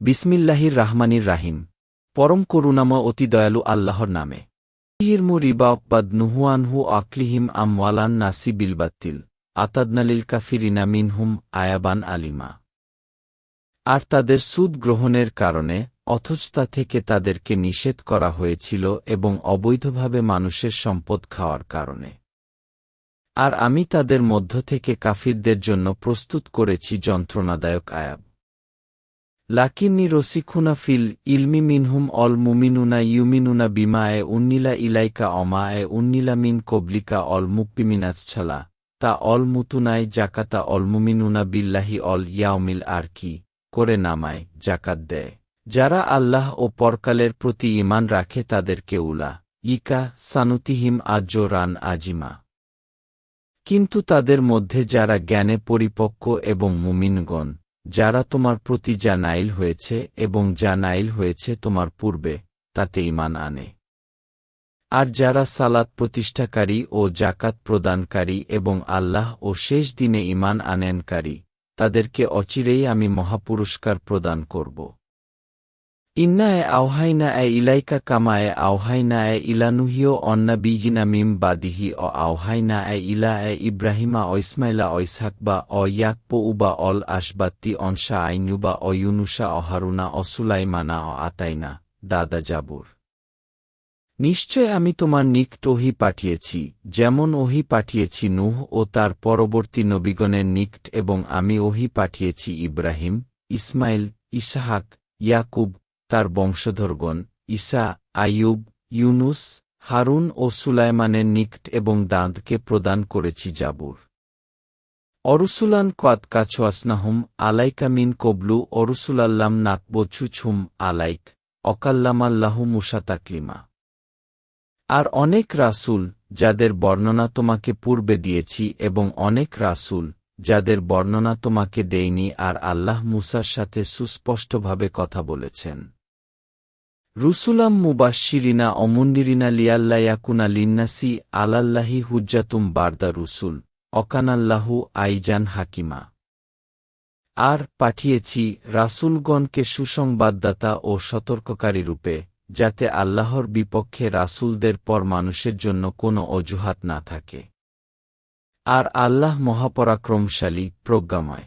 বিসমিল্লাহির রাহমানির রাহিম। পরম করুণাময় অতি দয়ালু আল্লাহর নামে। ইহিরমু রিবা অকবাদ নুহুয়ানহু আকলিহিম আমওয়ালান নাসি বিলবাত্তিল। আতাদনালিল কাফিরিনা মিনহুম আয়াবান আলিমা। আর তাদের সুদ গ্রহণের কারণে, অথচ তা থেকে তাদেরকে নিষেধ করা হয়েছিল এবং অবৈধভাবে মানুষের সম্পদ খাওয়ার কারণে। আর আমি তাদের মধ্য থেকে কাফিরদের জন্য প্রস্তুত করেছি যন্ত্রণাদায়ক আয়াব। লাকিন্নি রসিখুনা ফিল ইলমি মিনহুম অল মুমিনুনা ইউমিনুনা বিমা এ উন্নিলা ইলাইকা অমা এ উন্নিলা মিন কবলিকা অল মুক্পিমিনাজ ছালা, তা অল মুতুনায় জাকাতা অল মুমিনুনা বিল্লাহি অল ইয়াউমিল আর কি, করে নামায়, জাকাত দেয়। যারা আল্লাহ ও পরকালের প্রতি ইমান রাখে তাদেরকে উলা, ইকা সানুতিহিম আজ্য রান আজিমা। কিন্তু তাদের মধ্যে যারা জ্ঞানে পরিপক্ক এবং মুমিনগণ যারা তোমার প্রতি যা নাইল হয়েছে এবং যা নাইল হয়েছে তোমার পূর্বে, তাতে ইমান আনে। আর যারা সালাত প্রতিষ্ঠাকারী ও জাকাত প্রদানকারী এবং আল্লাহ ও শেষ দিনে ইমান আনেনকারী, তাদেরকে অচিরেই আমি মহাপুরস্কার প্রদান করব। ইন্না এ আওহাইনা এ ইলাইকা কামা এ আওহাইনা এ ইলানুহিও অন্না বিজিনা মিম বাদিহি অ আওহাইনা এ ইলা এ ইব্রাহিমা অ ইসমাইলা অ ইসহাকবা অ উবা অল আশবাত্তি অনসা আইনুবা অ ইউনুসা অ হারুনা অ সুলাইমানা অ আতাইনা দাদা জাবুর নিশ্চয় আমি তোমার নিকট ওহি পাঠিয়েছি যেমন ওহি পাঠিয়েছি নুহ ও তার পরবর্তী নবীগণের নিকট এবং আমি ওহি পাঠিয়েছি ইব্রাহিম ইসমাইল ইসাহাক ইয়াকুব তার বংশধরগণ ঈসা, আইয়ুব, ইউনুস, হারুন ও সুলাইমানের নিকট এবং দাঁতকে প্রদান করেছি জাবুর। অরুসুলান কাত কাছোয়াসনাহুম আলাইকা মিন কবলু অরুসুলাল্লাম নাকবছুছুম আলাইক, অকাল্লামাল্লাহু মুসা তাকলিমা। আর অনেক রাসূল যাদের বর্ণনা তোমাকে পূর্বে দিয়েছি এবং অনেক রাসূল যাদের বর্ণনা তোমাকে দেয়নি আর আল্লাহ মুসার সাথে সুস্পষ্টভাবে কথা বলেছেন। রুসুলাম মুবাশিরিনা অমুন্দিরিনা লিয়াল্লায়াকুনা লিন্নাসি আলাল্লাহি হুজ্জাতুম বার্দা রুসুল, অকানাল্লাহু আইজান হাকিমা। আর পাঠিয়েছি রাসূলগণকে সুসংবাদদাতা ও সতর্ককারী রূপে, যাতে আল্লাহর বিপক্ষে রাসূলদের পর মানুষের জন্য কোনো অজুহাত না থাকে। আর আল্লাহ মহাপরাক্রমশালী, প্রজ্ঞাময়।